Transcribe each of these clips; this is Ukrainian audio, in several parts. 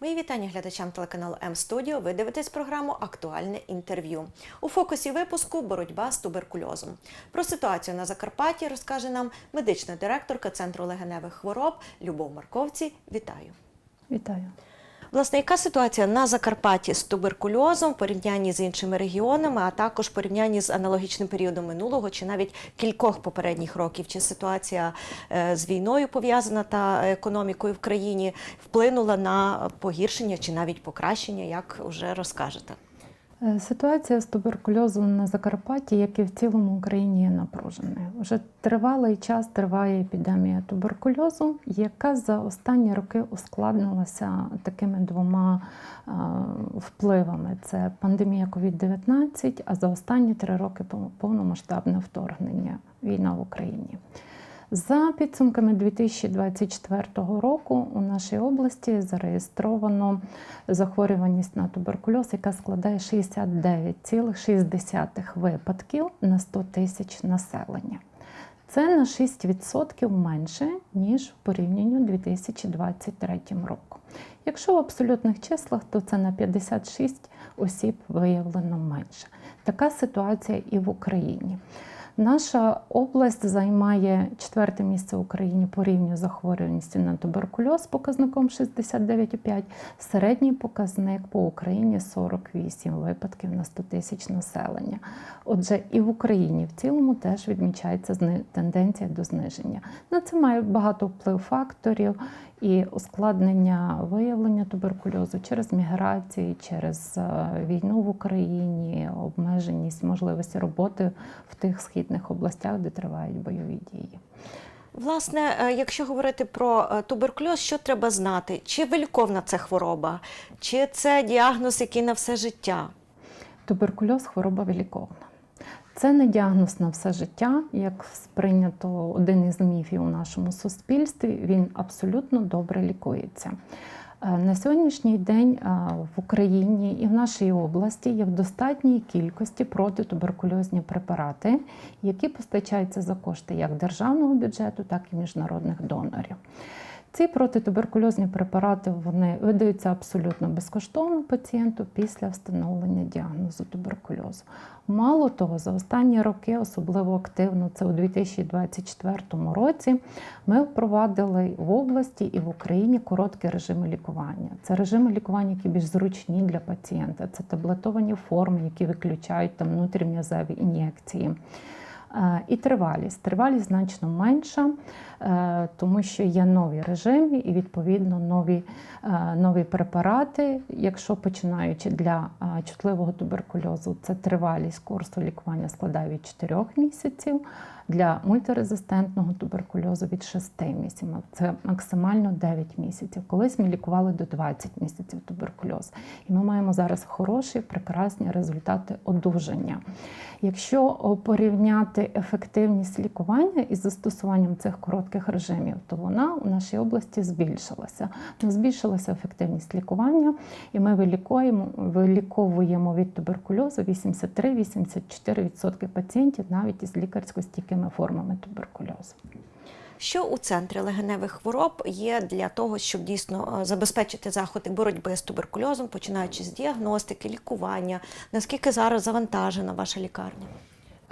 Мої вітання глядачам телеканалу М-Студіо. Ви дивитесь програму Актуальне інтерв'ю. У фокусі випуску боротьба з туберкульозом. Про ситуацію на Закарпатті розкаже нам медична директорка Центру легеневих хвороб Любов Марковці. Вітаю! Вітаю. Власне, яка ситуація на Закарпатті з туберкульозом в порівнянні з іншими регіонами, а також в порівнянні з аналогічним періодом минулого чи навіть кількох попередніх років? Чи ситуація е, з війною пов'язана та економікою в країні вплинула на погіршення чи навіть покращення, як вже розкажете? Е, Ситуація з туберкульозом на Закарпатті, як і в цілому Україні, є напруженою. Вже тривалий час триває епідемія туберкульозу, яка за останні роки ускладнилася такими двома е, впливами: це пандемія COVID-19, а за останні три роки пов- повномасштабне вторгнення війна в Україні. За підсумками 2024 року у нашій області зареєстровано захворюваність на туберкульоз, яка складає 69,6 випадків на 100 тисяч населення. Це на 6% менше, ніж в порівнянні 2023 року. Якщо в абсолютних числах, то це на 56 осіб виявлено менше. Така ситуація і в Україні. Наша область займає четверте місце в Україні по рівню захворюваності на туберкульоз показником 69,5. Середній показник по Україні 48 випадків на 100 тисяч населення. Отже, і в Україні в цілому теж відмічається тенденція до зниження. На це має багато вплив факторів і ускладнення виявлення туберкульозу через міграції, через е, війну в Україні, обмеженість можливості роботи в тих східних областях, де тривають бойові дії. Власне, е, якщо говорити про е, туберкульоз, що треба знати? Чи виліковна це хвороба, чи це діагноз, який на все життя? Туберкульоз хвороба виліковна. Це не діагноз на все життя, як сприйнято один із міфів у нашому суспільстві. Він абсолютно добре лікується. Е, На сьогоднішній день е, в Україні і в нашій області є в достатній кількості протитуберкульозні препарати, які постачаються за кошти як державного бюджету, так і міжнародних донорів. Ці протитуберкульозні препарати вони видаються абсолютно безкоштовно пацієнту після встановлення діагнозу туберкульозу. Мало того, за останні роки, особливо активно, це у 2024 році, ми впровадили в області і в Україні короткі режими лікування. Це режими лікування, які більш зручні для пацієнта. Це таблетовані форми, які виключають там внутрім'язеві ін'єкції. Е, І тривалість. Тривалість значно менша, е, тому що є нові режими і відповідно нові, е, нові препарати. Якщо починаючи для чутливого туберкульозу, це тривалість курсу лікування складає від 4 місяців. Для мультирезистентного туберкульозу від 6 місяців. Це максимально 9 місяців. Колись ми лікували до 20 місяців туберкульоз. І ми маємо зараз хороші, прекрасні результати одужання. Якщо порівняти ефективність лікування із застосуванням цих коротких режимів, то вона у нашій області збільшилася. Ну, Збільшилася ефективність лікування, і ми вилікуємо, виліковуємо від туберкульозу 83-84% пацієнтів навіть із лікарсько-стійкими формами туберкульозу. Що у центрі легеневих хвороб є для того, щоб дійсно е, забезпечити заходи боротьби з туберкульозом, починаючи з діагностики, лікування? Наскільки зараз завантажена ваша лікарня?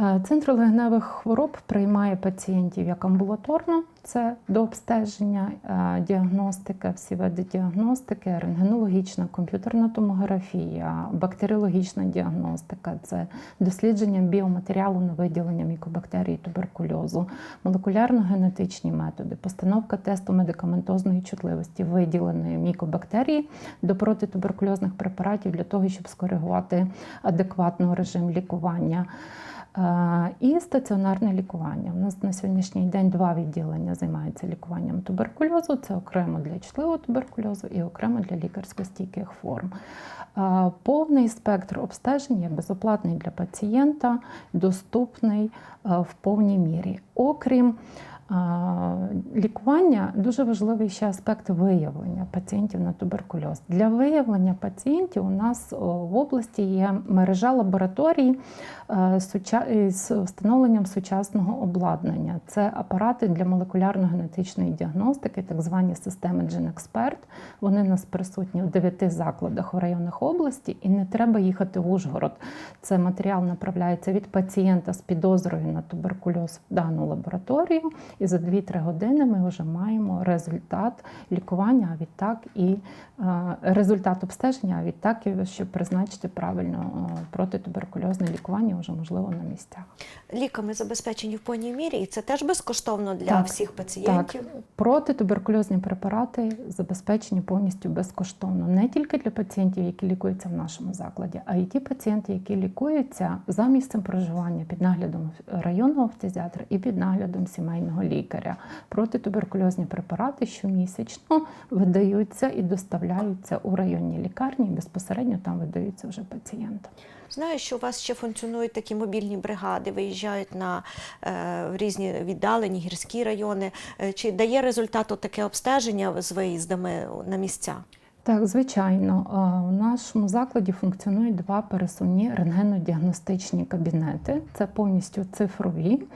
Е, Центр легеневих хвороб приймає пацієнтів як амбулаторно, це до обстеження, е, діагностика, всі види діагностики, рентгенологічна, комп'ютерна томографія, бактеріологічна діагностика, це дослідження біоматеріалу на виділення мікобактерій туберкульозу, молекулярно-генетичні методи, постановка тесту медикаментозної чутливості виділеної мікобактерії до протитуберкульозних препаратів для того, щоб скоригувати адекватно режим лікування. І стаціонарне лікування. У нас на сьогоднішній день два відділення займаються лікуванням туберкульозу. Це окремо для чутливого туберкульозу і окремо для лікарсько-стійких форм. Повний спектр обстежень є безоплатний для пацієнта, доступний в повній мірі. Окрім Лікування дуже важливий ще аспект виявлення пацієнтів на туберкульоз. Для виявлення пацієнтів у нас в області є мережа лабораторій е, з встановленням сучасного обладнання. Це апарати для молекулярно-генетичної діагностики, так звані системи GenExpert. Вони у нас присутні в дев'яти закладах в районах області, і не треба їхати в Ужгород. Це матеріал направляється від пацієнта з підозрою на туберкульоз в дану лабораторію, і за 2-3 години ми вже маємо результат лікування, а відтак і результат обстеження, а відтак, і щоб призначити правильно протитуберкульозне лікування вже можливо на місцях. Ліками забезпечені в повній мірі, і це теж безкоштовно для Так, всіх пацієнтів. Так, протитуберкульозні препарати забезпечені повністю безкоштовно не тільки для пацієнтів, які лікуються в нашому закладі, а й ті пацієнти, які лікуються за місцем проживання під наглядом районного фтизіатра і під наглядом сімейного лікаря. Протитуберкульозні препарати щомісячно видаються і доставляються у районні лікарні, безпосередньо там видаються вже пацієнтам. Знаю, що у вас ще функціонують такі мобільні бригади, виїжджають на е, різні віддалені гірські райони. Е, Чи дає результату таке обстеження з виїздами на місця? Так, звичайно, у нашому закладі функціонують два пересувні рентгенодіагностичні кабінети. Це повністю цифрові, е,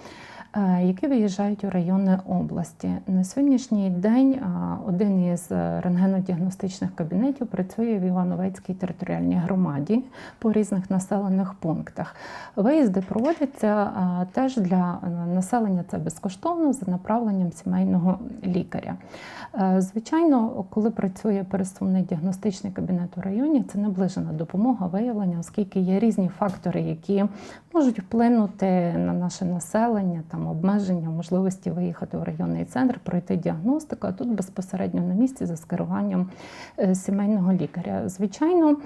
які виїжджають у райони області. На сьогоднішній день один із е, рентгенодіагностичних кабінетів працює в Івановецькій територіальній громаді по різних населених пунктах. Виїзди проводяться теж для е, населення це безкоштовно за направленням сімейного лікаря. Е, Звичайно, коли працює пересувний діагностичний кабінет у районі, це наближена допомога виявлення, оскільки є різні фактори, які можуть вплинути на наше населення, там обмеження можливості виїхати у районний центр, пройти діагностику, а тут безпосередньо на місці за скеруванням е, сімейного лікаря. Звичайно,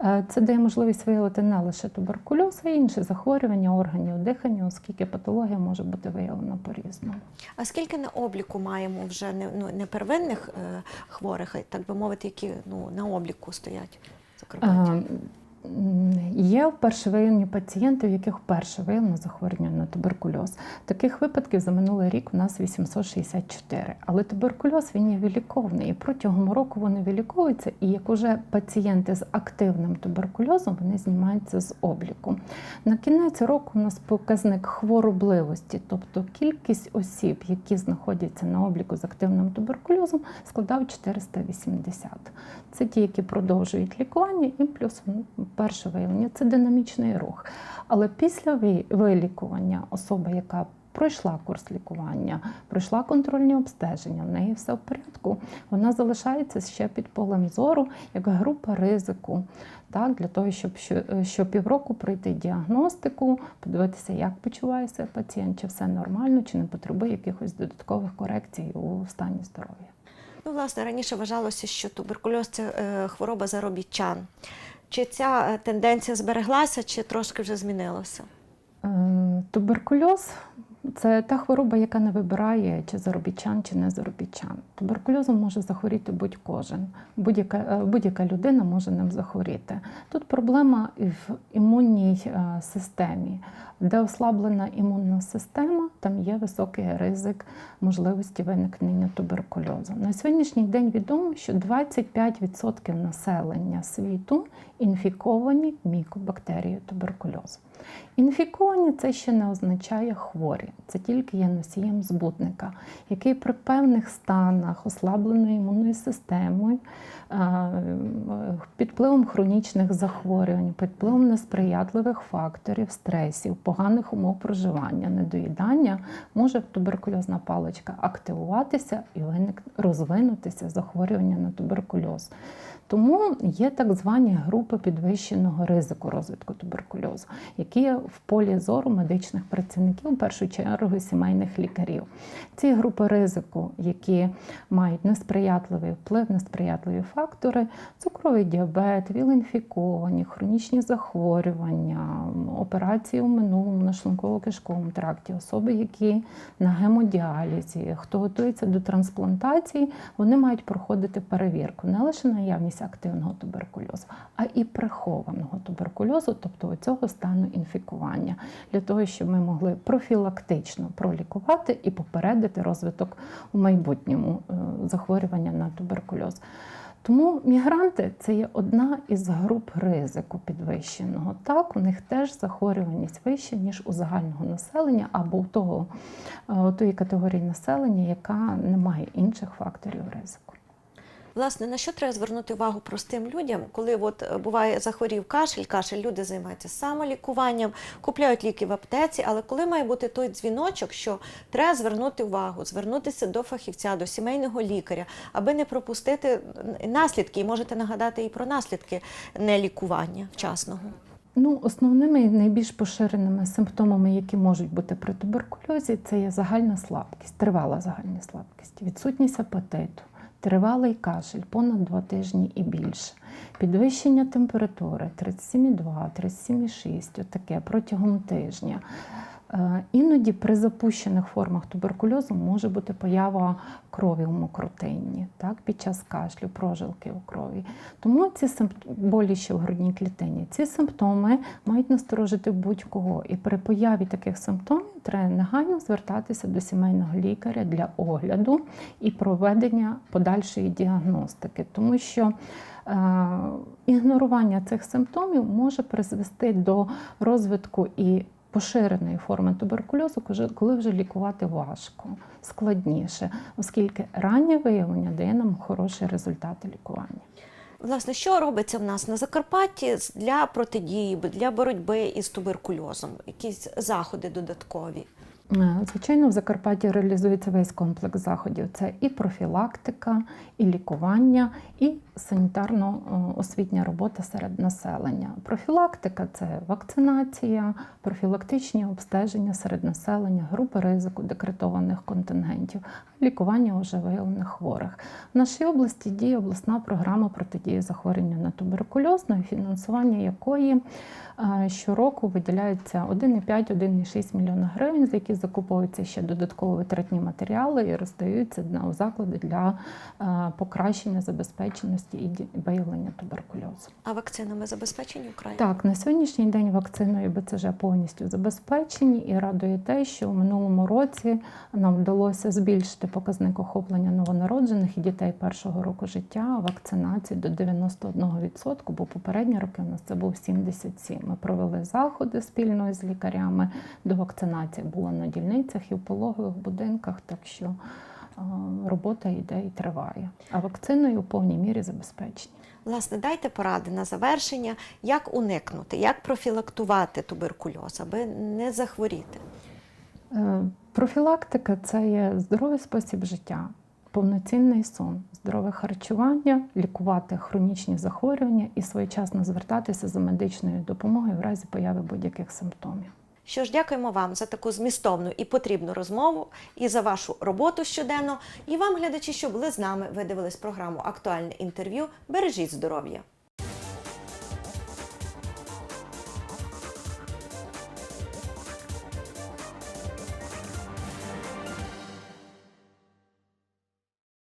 е, це дає можливість виявити не лише туберкульоз, а й інші захворювання органів дихання, оскільки патологія може бути виявлена по-різному. А скільки на обліку маємо вже не, ну, не первинних е, хворих, так би мовити, які ну, на обліку стоять Закарпатті? Е, Є вперше виявлені пацієнти, у яких вперше виявлено захворювання на туберкульоз. Таких випадків за минулий рік у нас 864. Але туберкульоз він є виліковний. І протягом року вони виліковуються. І як уже пацієнти з активним туберкульозом вони знімаються з обліку. На кінець року у нас показник хворобливості, тобто кількість осіб, які знаходяться на обліку з активним туберкульозом, складав 480. Це ті, які продовжують лікування, і плюс ну, перше виявлення це динамічний рух. Але після вилікування особа, яка пройшла курс лікування, пройшла контрольні обстеження, в неї все в порядку, вона залишається ще під полем зору як група ризику. Так, для того, щоб що- щопівроку пройти діагностику, подивитися, як почуває себе пацієнт, чи все нормально, чи не потребує якихось додаткових корекцій у стані здоров'я. Ну, власне, раніше вважалося, що туберкульоз це е, хвороба заробітчан. Чи ця е, тенденція збереглася, чи трошки вже змінилося? Е, Туберкульоз це та хвороба, яка не вибирає, чи заробітчан, чи не заробітчан. Туберкульозом може захворіти будь-кожен. Будь-яка, е, будь-яка людина може ним захворіти. Тут проблема в імунній системі. Де ослаблена імунна система, там є високий ризик можливості виникнення туберкульозу. На сьогоднішній день відомо, що 25% населення світу інфіковані мікобактерією туберкульозу. Інфіковані це ще не означає хворі, це тільки є носієм збутника, який при певних станах ослабленої імунною системою, під впливом хронічних захворювань, під впливом несприятливих факторів, стресів, поганих умов проживання, недоїдання, може туберкульозна паличка активуватися і розвинутися захворювання на туберкульоз. Тому є так звані групи підвищеного ризику розвитку туберкульозу, які є в полі зору медичних працівників, в першу чергу сімейних лікарів. Ці групи ризику, які мають несприятливий вплив, несприятливі фактори, цукровий діабет, віл-інфіковані, хронічні захворювання, операції у минулому на шлунково-кишковому тракті, особи, які на гемодіалізі, хто готується до трансплантації, вони мають проходити перевірку не лише наявність активного туберкульозу, а і прихованого туберкульозу, тобто цього стану інфікування, для того, щоб ми могли профілактично пролікувати і попередити розвиток у майбутньому е, захворювання на туберкульоз. Тому мігранти це є одна із груп ризику підвищеного. Так, у них теж захворюваність вища, ніж у загального населення або у того, е, у тої категорії населення, яка не має інших факторів ризику. Власне, на що треба звернути увагу простим людям, коли от е, буває захворів кашель, кашель, люди займаються самолікуванням, купляють ліки в аптеці, але коли має бути той дзвіночок, що треба звернути увагу, звернутися до фахівця, до сімейного лікаря, аби не пропустити наслідки, і можете нагадати і про наслідки нелікування вчасного. Ну, основними і найбільш поширеними симптомами, які можуть бути при туберкульозі, це є загальна слабкість, тривала загальна слабкість, відсутність апетиту, тривалий кашель понад два тижні і більше, підвищення температури 37,2, 37,6, отаке протягом тижня. Е, Іноді при запущених формах туберкульозу може бути поява крові у мокротинні, так, під час кашлю, прожилки у крові. Тому ці симп- болі ще в грудній клітині. Ці симптоми мають насторожити будь-кого. І при появі таких симптомів треба негайно звертатися до сімейного лікаря для огляду і проведення подальшої діагностики, тому що е, ігнорування цих симптомів може призвести до розвитку і поширеної форми туберкульозу, коли вже лікувати важко, складніше, оскільки раннє виявлення дає нам хороші результати лікування. Власне, що робиться в нас на Закарпатті для протидії, для боротьби із туберкульозом? Якісь заходи додаткові? Е, Звичайно, в Закарпатті реалізується весь комплекс заходів. Це і профілактика, і лікування, і санітарно-освітня робота серед населення. Профілактика це вакцинація, профілактичні обстеження серед населення, групи ризику декретованих контингентів, лікування уже виявлених хворих. В нашій області діє обласна програма протидії захворювання на туберкульоз, на фінансування якої е, щороку виділяється 1,5-1,6 мільйона гривень, за які закуповуються ще додатково витратні матеріали і роздаються на заклади для е, покращення забезпеченості і ді- виявлення туберкульозу. А вакцинами забезпечені Україна? Так, на сьогоднішній день вакциною БЦЖ повністю забезпечені, і радує те, що у минулому році нам вдалося збільшити показник охоплення новонароджених і дітей першого року життя вакцинації до 91%, бо попередні роки у нас це був 77%. Ми провели заходи спільно з лікарями. До вакцинації була на дільницях і в пологових будинках, так що робота йде і триває. А вакциною у повній мірі забезпечені. Власне, дайте поради на завершення, як уникнути, як профілактувати туберкульоз, аби не захворіти. Е, Профілактика це є здоровий спосіб життя, повноцінний сон, здорове харчування, лікувати хронічні захворювання і своєчасно звертатися за медичною допомогою в разі появи будь-яких симптомів. Що ж, дякуємо вам за таку змістовну і потрібну розмову, і за вашу роботу щоденно. І вам, глядачі, що були з нами, ви дивились програму Актуальне інтерв'ю. Бережіть здоров'я.